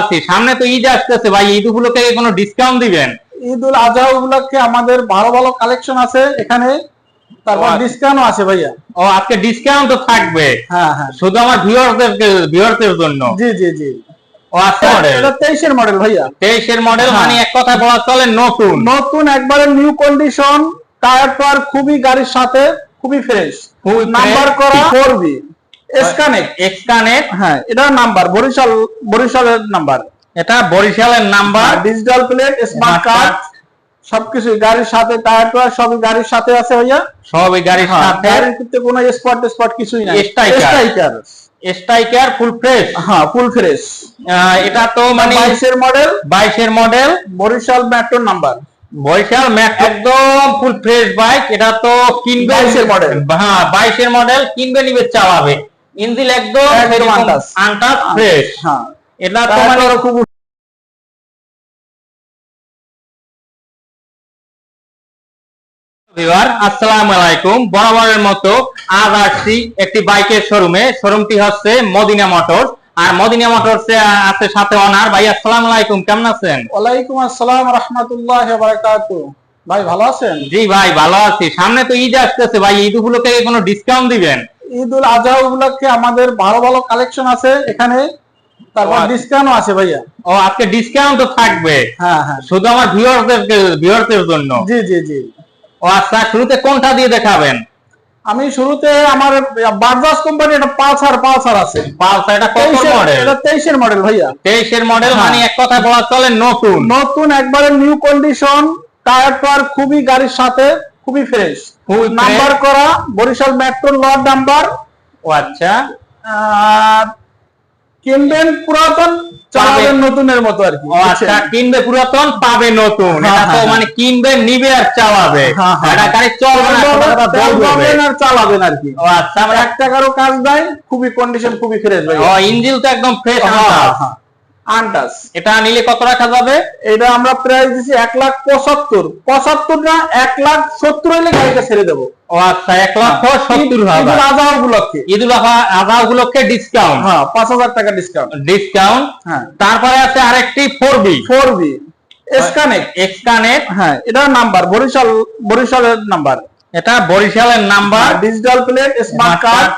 আছে। সামনে তো ঈদ আসতেছে ভাই ঈদ উপলক্ষে কোনো ডিসকাউন্ট দিবেন? ঈদ উল আজহা উপলক্ষে আমাদের ভালো ভালো কালেকশন আছে এখানে। তারপর ডিসকাউন্ট আচ্ছা। আছে ভাইয়া। ও আজকে ডিসকাউন্ট তো থাকবে। হ্যাঁ হ্যাঁ। শুধু আমার ভিউয়ারদের ভিউয়ারদের জন্য। জি জি জি। ও আচ্ছা। এটা মডেল ভাইয়া। তেইশের মডেল মানে হ্যাঁ। এক কথায় বলা চলে নতুন। নতুন একবারে নিউ কন্ডিশন টায়ার খুবই গাড়ির সাথে খুবই ফ্রেশ নাম্বার করা এক্সকানেক্ট এক্সকানেক্ট হ্যাঁ এটা নাম্বার বরিশাল বরিশালের নাম্বার এটা বরিশালের নাম্বার ডিজিটাল প্লেট সবকিছু গাড়ির সাথে টায়ার গাড়ির সাথে আছে সবই spot spot full fresh full fresh এটা তো মানে model model Barishal metro number Barishal Mac একদম ফুল ফ্রেশ বাইক এটা তো কিনবে মডেল হ্যাঁ বাইশের মডেল কিনবে নিবে চালাবে। একদম একদম। আনটাচ ফ্রেশ হ্যাঁ। এটা তো মানে খুব ভিউয়ার আসসালামু আলাইকুম। বরাবরের মতো আজ আসছি একটি বাইকের শোরুমে। শোরুমটি হচ্ছে মদিনা মোটরস। আর মদিনা মোটরস আছে সাথে অনার। ভাই আসসালামু আলাইকুম। কেমন আছেন? ওয়ালাইকুম আসসালাম রহমতুল্লাহ ভাই ভালো আছেন? জি ভাই ভালো আছি। সামনে তো ঈদ আসতেছে। ভাই ঈদ উপলক্ষে কোনো ডিসকাউন্ট দিবেন? ঈদ উল আজহা উপলক্ষে আমাদের ভালো ভালো কালেকশন আছে এখানে। তারপর আচ্ছা। ডিসকাউন্ট আছে ভাইয়া। ও আজকে ডিসকাউন্ট তো থাকবে। হ্যাঁ হ্যাঁ। শুধু আমার ভিউয়ারদের ভিউয়ারদের জন্য। জি জি জি। ও আচ্ছা শুরুতে কোনটা দিয়ে দেখাবেন? আমি শুরুতে আমার বাজাজ কোম্পানি একটা পালসার পালসার আছে। পালসার এটা কত মডেল এটা তেইশের মডেল ভাইয়া। তেইশের মডেল হ্যাঁ। মানে এক কথা বলা চলে নতুন। নতুন একবারে নিউ কন্ডিশন টায়ার টায়ার খুবই গাড়ির সাথে। খুবই ফ্রেশ নাম্বার করা বরিশাল মেট্রো লট নাম্বার ও আচ্ছা। কিনবেন পুরাতন চালাবেন। নতুনের মতো আর কি ও আচ্ছা কিনবে পুরাতন পাবে নতুন। হ্যাঁ, এটা তো হ্যাঁ, মানে কিনবে নিবে আর চালাবে। হ্যাঁ, হ্যাঁ। এটা গাড়ি চলবে না। পাবেন আর চালাবেন আর কি। ও আচ্ছা আমরা এক টাকারও কাজ নাই খুবই কন্ডিশন খুবই ফ্রেশ ভাই। ও ইঞ্জিন তো একদম ফ্রেশ আনটাস এটা নিলে কত রাখা যাবে? এটা আমরা প্রাইস দিছি এক লাখ পঁচাত্তর। পঁচাত্তর না এক লাখ সত্তর গাড়িটা ছেড়ে দেবো। ও আচ্ছা এক লক্ষ সত্তর হাজার। আজহা উপলক্ষে। ঈদুল আজহা- আজহা উপলক্ষে ডিসকাউন্ট হ্যাঁ পাঁচ হাজার টাকা ডিসকাউন্ট ডিসকাউন্ট হ্যাঁ। তারপরে আছে আরেকটি ফোর বি ফোর বি এসকানেক্ট এক্সকানেট হ্যাঁ এটা নাম্বার বরিশাল বরিশালের নাম্বার এটা বরিশালের number digital plate smart card.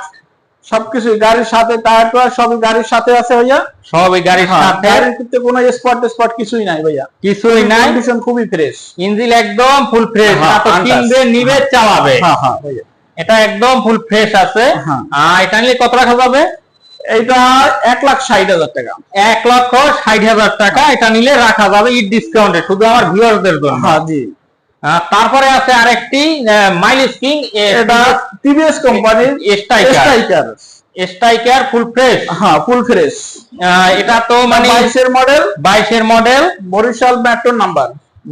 সবকিছু গাড়ির সাথে টায়ার টায়ার সবই গাড়ির সাথে আছে ভাইয়া? সব গাড়ির হ্যাঁ, সাথে। গাড়ির ক্ষেত্রে কোনো স্পট স্পট কিছুই নাই ভাইয়া। কিছুই নাই। কন্ডিশন খুবই ফ্রেশ ইঞ্জিন একদম ফুল ফ্রেশ হ্যাঁ, তো কিনবে নিবে চালাবে। হ্যাঁ হ্যাঁ ভাইয়া। এটা একদম ফুল ফ্রেশ আছে। হ্যাঁ। আর এটা নিলে কত রাখা যাবে? এইটা এক লাখ ষাট হাজার টাকা। এক লক্ষ ষাট হাজার টাকা। এটা নিলে রাখা যাবে ঈদ ডিসকাউন্টে শুধু আমার ভিউয়ারদের জন্য। হ্যাঁ জি। তারপরে আছে আরেকটি মাইলেজ কিং এটা টিভিএস কোম্পানির স্ট্রাইকার স্ট্রাইকার ফুল ফ্রেশ হ্যাঁ ফুল ফ্রেশ এটা তো মানে বাইশের মডেল বাইশের model Barishal metro number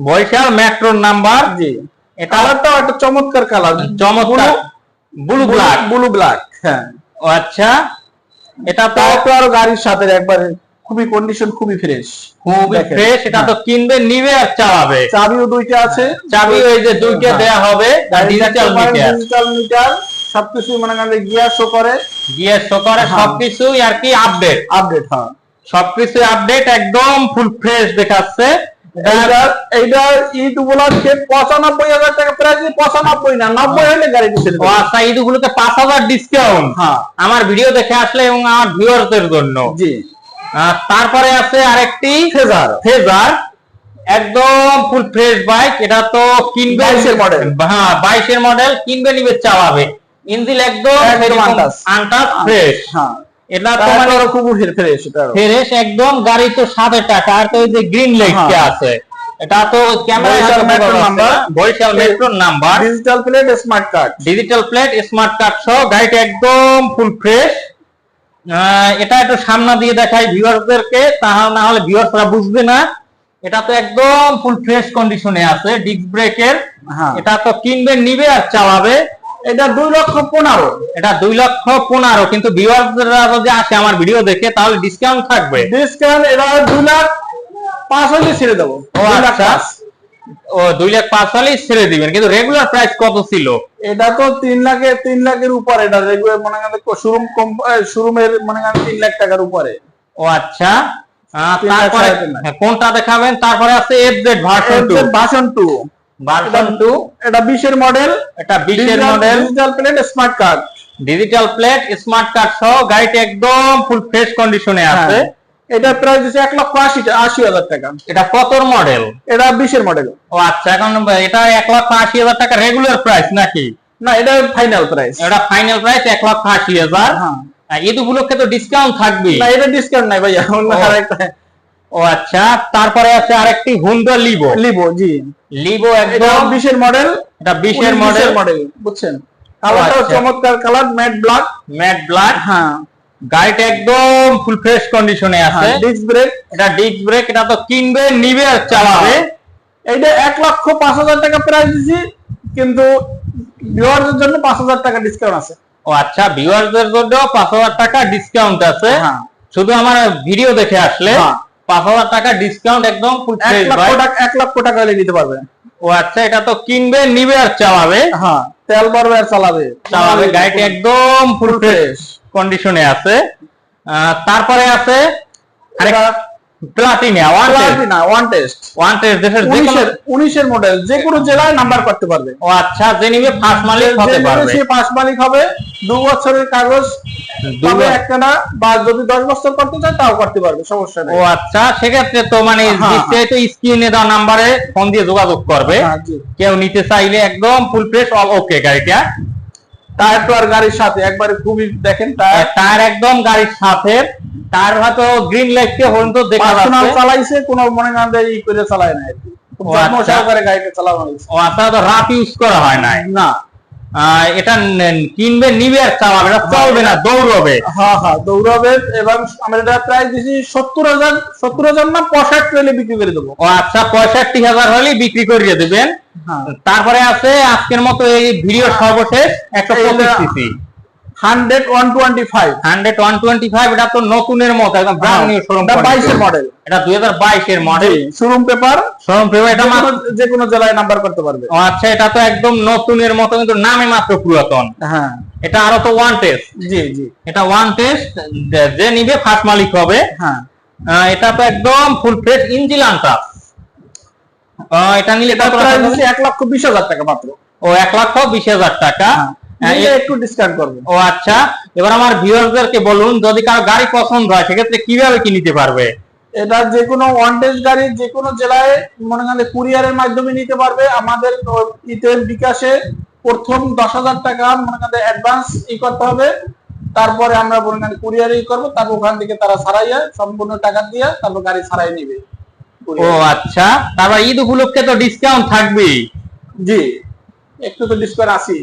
Barishal মেট্রোর নাম্বার জি। এটা কালারটাও একটা চমৎকার কালার। চমৎকার। ব্লু ব্ল্যাক ব্লু ব্ল্যাক হ্যাঁ। ও আচ্ছা। এটা তো আরও গাড়ির সাথে একবারে খুবই কন্ডিশন খুবই ফ্রেশ খুবই ফ্রেশ এটা তো কিনবে নিবে আর চালাবে। চাবিও দুইটা আছে। চাবি ওই যে দুইটা হ্যাঁ। দেয়া হবে ডিজিটাল মিটার ডিজিটাল মিটার সবকিছু মনে করেন গিয়ার শো করে। গিয়ে শো করে হ্যাঁ। সবকিছুই আর কি আপডেট আপডেট হ্যাঁ। সবকিছু আপডেট একদম ফুল ফ্রেশ দেখাচ্ছে। এইটা এইটা ঈদ উপলক্ষে পঁচানব্বই হাজার টাকা প্রায় পঁচানব্বই না নব্বই হলে গাড়িটি ছেড়ে ও দেবো। পাঁচ হাজার ডিসকাউন্ট আমার ভিডিও দেখে আসলে এবং আমার ভিউয়ারদের জন্য। জি। তারপরে আছে আরেকটি ফেজার ফেজার একদম ফুল ফ্রেশ বাইক এটা তো কিনবে 22 এর model। হ্যাঁ বাইশের মডেল কিনবে নিবে চালাবে। ইঞ্জিন একদম untouched। ফ্রেশ হ্যাঁ। এটা তো মানে খুব ফ্রেশ এটা ফ্রেশ একদম গাড়ি তো সাথে টাকা। আর তো ওই যে গ্রিন হ্যাঁ। আছে। এটা তো ক্যামেরা মেট্রোর নাম্বার। বরিশাল মেট্রোর number digital plate smart card digital plate smart card সহ গাড়িটা একদম ফুল ফ্রেশ এটা একটু সামনে দিয়ে দেখাই ভিউয়ারদেরকে তাহলে না হলে ভিউয়ার্সরা বুঝবে না। এটা তো একদম ফুল ফ্রেশ কন্ডিশনে আছে ডিস্ক ব্রেকের হ্যাঁ। এটা তো কিনবে নিবে আর চালাবে। এটা দুই লক্ষ পনেরো। এটা দুই লক্ষ পনেরো। কিন্তু ভিউয়ার্সরা যদি আসে আমার ভিডিও দেখে তাহলে ডিসকাউন্ট থাকবে। ডিসকাউন্ট এটা দুই লাখ পাঁচ হলে ছেড়ে দেবো। ও আচ্ছা। ও দুই লাখ পাঁচ হলেই ছেড়ে দিবেন কিন্তু রেগুলার প্রাইস কত ছিল? এটা তো তিন লাখের তিন লাখের উপরে এটা রেগুলার মনে করেন শোরুম শোরুমের মনে করেন তিন লাখ টাকার উপরে। ও আচ্ছা। তারপরে। হ্যাঁ, কোনটা দেখাবেন? তারপরে আছে ভার্সন ভার্সন এটা মডেল এটা model digital plate smart card digital plate smart card সহ গাড়িটা একদম ফুল ফ্রেশ কন্ডিশনে আছে। এটা প্রাইস দিচ্ছে এক লক্ষ আশি আশি হাজার টাকা। এটা কতর মডেল এটা বিশের মডেল ও আচ্ছা এখন এটা এক লক্ষ আশি হাজার টাকা রেগুলার প্রাইস নাকি? না এটা ফাইনাল প্রাইস এটা ফাইনাল প্রাইস এক লক্ষ আশি হাজার। হ্যাঁ। আর ঈদ উপলক্ষে তো ডিসকাউন্ট থাকবে। না এটা ডিসকাউন্ট নাই ভাইয়া অন্য আরেকটা। ও আচ্ছা তারপরে আছে আরেকটি হুন্ডা লিভো লিবো জি। লিভো একদম। বিশের মডেল এটা বিশের মডেল মডেল বুঝছেন? কালারটাও আচ্ছা। চমৎকার colour matte black matte black হ্যাঁ। গাড়িটা একদম ফুল ফ্রেশ কন্ডিশনে আছে। ডিস্ক ব্রেক এটা ডিস্ক ব্রেক এটা তো কিনবে নিবে আর চালাবে। এইটা এক লক্ষ পাঁচ হাজার টাকা প্রাইস দিছি কিন্তু ভিউয়ারদের জন্য পাঁচ হাজার টাকা ডিসকাউন্ট আছে। ও আচ্ছা ভিউয়ারদের জন্য পাঁচ হাজার টাকা ডিসকাউন্ট আছে। হ্যাঁ। শুধু আমার ভিডিও দেখে আসলে হ্যাঁ। পাঁচ হাজার টাকা ডিসকাউন্ট একদম ফুল এক ফ্রেশ লক্ষ টাকা এক লক্ষ টাকা হলে নিতে পারবে। ও আচ্ছা এটা তো কিনবে নিবে আর চালাবে। হ্যাঁ তেল ভরবে আর চালাবে। চালাবে গাড়িটি একদম ফুল ফ্রেশ কন্ডিশনে আছে। তারপরে আছে Platina one Platina one test one test দেশের যে কোনো- উনিশের উনিশের মডেল যে কোনো জেলায় নাম্বার করতে পারবে। ও আচ্ছা যে নিবে ফার্স্ট মালিক হতে পারবে। সে পাঁচ মালিক হবে। দু বছরের কাগজ একটা না বা যদি দশ বছর করতে চায় তাও করতে পারবে সমস্যা নেই। ও আচ্ছা সেক্ষেত্রে তো মানে হ্যাঁ, নিশ্চয়ই তো স্ক্রিনে দেওয়া নাম্বারে ফোন দিয়ে যোগাযোগ করবে। হ্যাঁ, কেউ নিতে চাইলে একদম ফুল ফ্রেশ অল ওকে গাড়িটা। টায়ার তো আর গাড়ির সাথে একবারে খুবই দেখেন টায়ার। টায়ার একদম গাড়ির সাথে টায়ার হয়তো গ্রিন লাইট কে পর্যন্ত দেখা যাচ্ছে। চালাইছে কোনো মনে না যে ই করে চালায় না যত্ন আচ্ছা। সহকারে গাড়িটা চালানো হয়েছে। ও আচ্ছা তো রাফ ইউজ করা হয় নাই? না। এটা কিনবে নিবে আর চালাবে এটা চলবে না দৌড়বে। হ্যাঁ হ্যাঁ দৌড়াবে এবং আমরা এটা প্রাইস দিছি সত্তর হাজার সত্তর হাজার না পঁয়ষট্টি হলে বিক্রি করে দেবো। ও আচ্ছা পঁয়ষট্টি হাজার হলে বিক্রি করিয়ে দিবেন। হ্যাঁ তারপরে আছে আজকের মতো এই ভিডিও সর্বশেষ একটা এইটা- পঁচিশ CC hundred one twenty five hundred one twenty five এটা তো নতুনের মতো একদম ব্র্যান্ড নিউ শোরুম বাইশের মডেল এটা দুই হাজার বাইশের model showroom paper showroom paper এটা মাত্র যে কোনো জেলায় নাম্বার করতে পারবে। আচ্ছা এটা তো একদম নতুনের মতো কিন্তু নামে মাত্র পুরাতন। হ্যাঁ। এটা আরও তো ওয়ান টেস্ট জি জি। এটা ওয়ান টেস্ট যে নিবে ফার্স্ট মালিক হবে। হ্যাঁ। এটা তো একদম ফুল ফ্রেশ ইঞ্জিন আনটাস এটা নিলে এক লক্ষ বিশ হাজার টাকা মাত্র। ও এক লক্ষ বিশ হাজার টাকা। নিলে এ- একটু ডিসকাউন্ট করবে ও আচ্ছা। এবার আমার ভিউয়ারদেরকে বলুন যদি কারও গাড়ি পছন্দ হয় সেক্ষেত্রে কীভাবে কি নিতে পারবে? এটা যে কোনো ওয়ান টেস্ট গাড়ি যে কোনো জেলায় মনে কুরিয়ারের মাধ্যমে নিতে পারবে। আমাদের ইতে বিকাশে প্রথম দশ হাজার টাকা মনে করেন অ্যাডভান্স ই করতে হবে। তারপরে আমরা মনে করেন কুরিয়ারে ই করব তারপর ওখান থেকে তারা ছাড়াইয়া সম্পূর্ণ টাকা দিয়ে তারপর গাড়ি ছাড়াই নিবে। ও আচ্ছা। তারপর ঈদ উপলক্ষে তো ডিসকাউন্ট থাকবেই। জি। একটু তো ডিসকাউন্ট আসি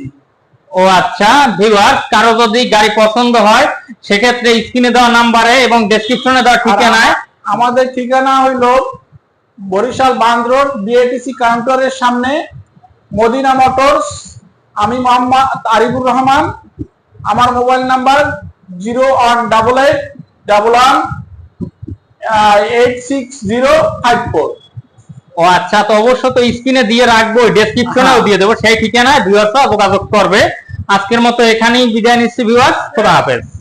ও আচ্ছা। ভিউয়ার কারও যদি গাড়ি পছন্দ হয় সেক্ষেত্রে স্ক্রিনে দেওয়া নাম্বারে এবং ডেসক্রিপশনে দেওয়া ঠিকানায় আমাদের ঠিকানা হইল বরিশাল বান্ধ রোড বিএটিসি কাউন্টারের সামনে মদিনা মোটরস। আমি মোহাম্মদ আরিফুর রহমান। আমার mobile number zero one double eight double one eight six zero five four ও আচ্ছা তো অবশ্য তো স্ক্রিনে দিয়ে রাখব ডেসক্রিপশনেও হ্যাঁ। দিয়ে দেবো। সেই ঠিকানায় ভিউয়ার্সরা যোগাযোগ করবে। আজকের মতো এখানেই বিদায় নিচ্ছি ভিউয়ার্স খোদা হাফেজ।